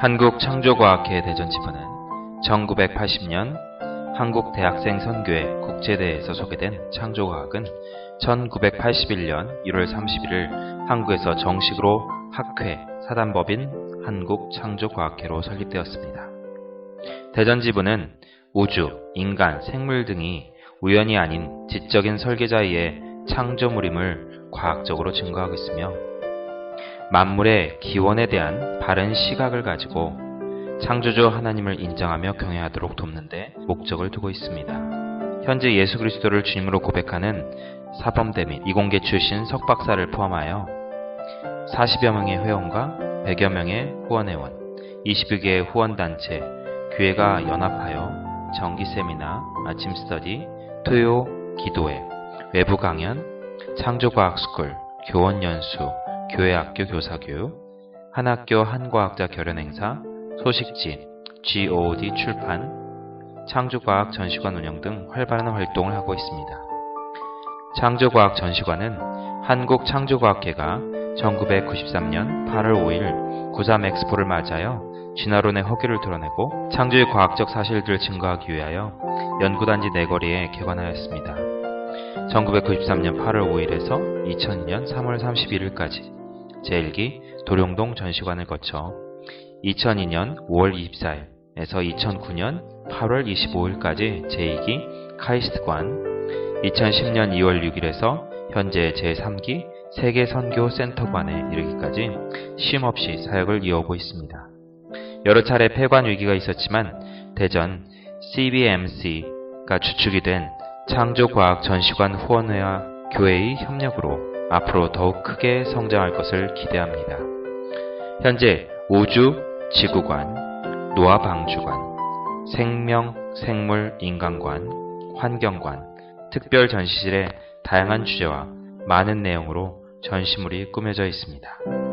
한국창조과학회 대전지부는 1980년 한국대학생 선교회 국제대회에서 소개된 창조과학은 1981년 1월 31일 한국에서 정식으로 학회 사단법인 한국창조과학회로 설립되었습니다. 대전지부는 우주, 인간, 생물 등이 우연이 아닌 지적인 설계자에 의해 창조물임을 과학적으로 증거하고 있으며 만물의 기원에 대한 바른 시각을 가지고 창조주 하나님을 인정하며 경외하도록 돕는데 목적을 두고 있습니다. 현재 예수 그리스도를 주님으로 고백하는 사범대 및 이공계 출신 석박사를 포함하여 40여 명의 회원과 100여 명의 후원회원, 20여 개의 후원단체, 교회가 연합하여 정기 세미나, 아침 스터디, 토요 기도회, 외부 강연, 창조과학 스쿨, 교원 연수, 교회 학교 교사 교육, 한 학교 한 과학자 결연 행사, 소식지, GOD 출판, 창조과학 전시관 운영 등 활발한 활동을 하고 있습니다. 창조과학 전시관은 한국창조과학회가 1993년 8월 5일 93 엑스포를 맞아요 진화론의 허기를 드러내고 창조의 과학적 사실들을 증거하기 위하여 연구단지 네거리에 개관하였습니다. 1993년 8월 5일에서 2002년 3월 31일까지 제1기 도룡동 전시관을 거쳐 2002년 5월 24일에서 2009년 8월 25일까지 제2기 카이스트관 2010년 2월 6일에서 현재 제3기 세계선교센터관에 이르기까지 쉼없이 사역을 이어오고 있습니다. 여러 차례 폐관 위기가 있었지만 대전 CBMC가 주축이 된 창조과학 전시관 후원회와 교회의 협력으로 앞으로 더욱 크게 성장할 것을 기대합니다. 현재 우주, 지구관, 노화방주관, 생명, 생물, 인간관, 환경관, 특별 전시실에 다양한 주제와 많은 내용으로 전시물이 꾸며져 있습니다.